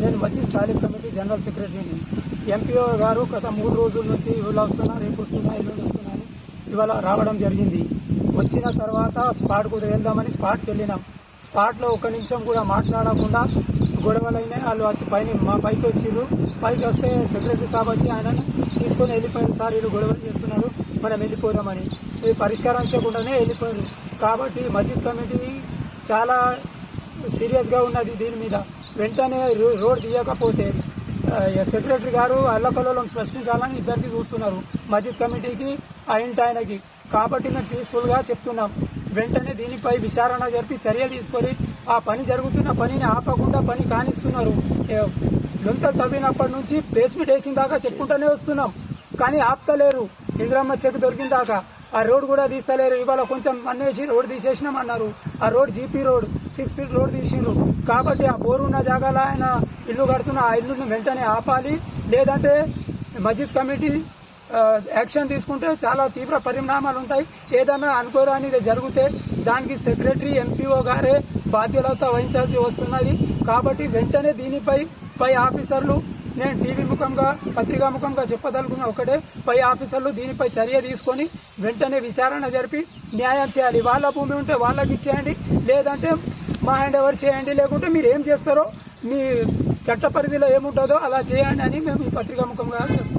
నేను Majeed Salik committee general సెక్రటరీని. MPO గారు గత మూడు రోజుల నుంచి ఇవాళ వస్తున్నా రేపు వస్తున్నా ఎల్లుండి వస్తున్నా అని ఇవాళ రావడం జరిగింది. వచ్చిన తర్వాత స్పాట్కు వెళ్దామని స్పాట్కి వెళ్ళినాం. స్పాట్లో ఒక నిమిషం కూడా మాట్లాడకుండా గొడవలైనా వాళ్ళు వచ్చి పైన మా పైకి వచ్చిర్రు. పైకి వస్తే సెక్రటరీ సాబ్ వచ్చి ఆయన తీసుకొని వెళ్ళిపోయారు. సార్ వీళ్ళు గొడవలు చేస్తున్నారు. మనం వెళ్ళిపోదామని. ఇది పరిష్కరించకుండానే వెళ్ళిపోయారు. కాబట్టి మస్జిద్ కమిటీ చాలా సీరియస్గా ఉన్నది దీని మీద. వెంటనే రోడ్ తీయకపోతే సెక్రటరీ గారు అల్లకల్లోలం స్పష్టించాలని ఇద్దరికి చూస్తున్నారు. మస్జిద్ కమిటీకి ఆ ఇంటి ఆయనకి. కాబట్టి మేము పీస్ఫుల్గా చెప్తున్నాం. వెంటనే దీనిపై విచారణ జరిపి చర్య తీసుకొని ఆ పని జరుగుతున్న పనిని ఆపకుండా పని కానిస్తున్నారు. ఏ, తవ్వినప్పటి నుంచి బేస్మెంట్ వేసిన దాకా చెప్పుకుంటూనే వస్తున్నాం. కానీ ఆపుతలేరు. ఇంద్రమ్మ చెక్ దొరికిన దాకా. ఆ రోడ్ కూడా తీస్తలేరు. ఇవాళ కొంచెం అన్నేసి రోడ్ తీసేసినాం అన్నారు. ఆ road GP road six feet road తీసిండ్రు. కాబట్టి ఆ బోరున్న జాగాలో ఆయన ఇల్లు కడుతున్న ఆ ఇల్లును వెంటనే ఆపాలి. లేదంటే మస్జిద్ కమిటీ యాక్షన్ తీసుకుంటే చాలా తీవ్ర పరిణామాలు ఉంటాయి. ఏదైనా అనుకోరానిది జరిగితే దానికి సెక్రటరీ ఎంపీఓ గారే బాధ్యత వహించాల్సి వస్తున్నది. కాబట్టి వెంటనే దీనిపై పై ఆఫీసర్లు నేను టీవీ ముఖంగా పత్రికా ముఖంగా చెప్పదలుకున్న ఒకటే పై ఆఫీసర్లు దీనిపై చర్య తీసుకొని వెంటనే విచారణ జరిపి న్యాయం చేయాలి. వాళ్ళ భూమి ఉంటే వాళ్ళకి ఇచ్చేయండి లేదంటే మా హ్యాండ్ ఓవర్ చేయండి. లేకుంటే మీరు ఏం చేస్తారో మీ చట్ట పరిధిలో ఏముంటుందో అలా చేయండి అని మేము ఈ పత్రికా ముఖంగా చెప్తాం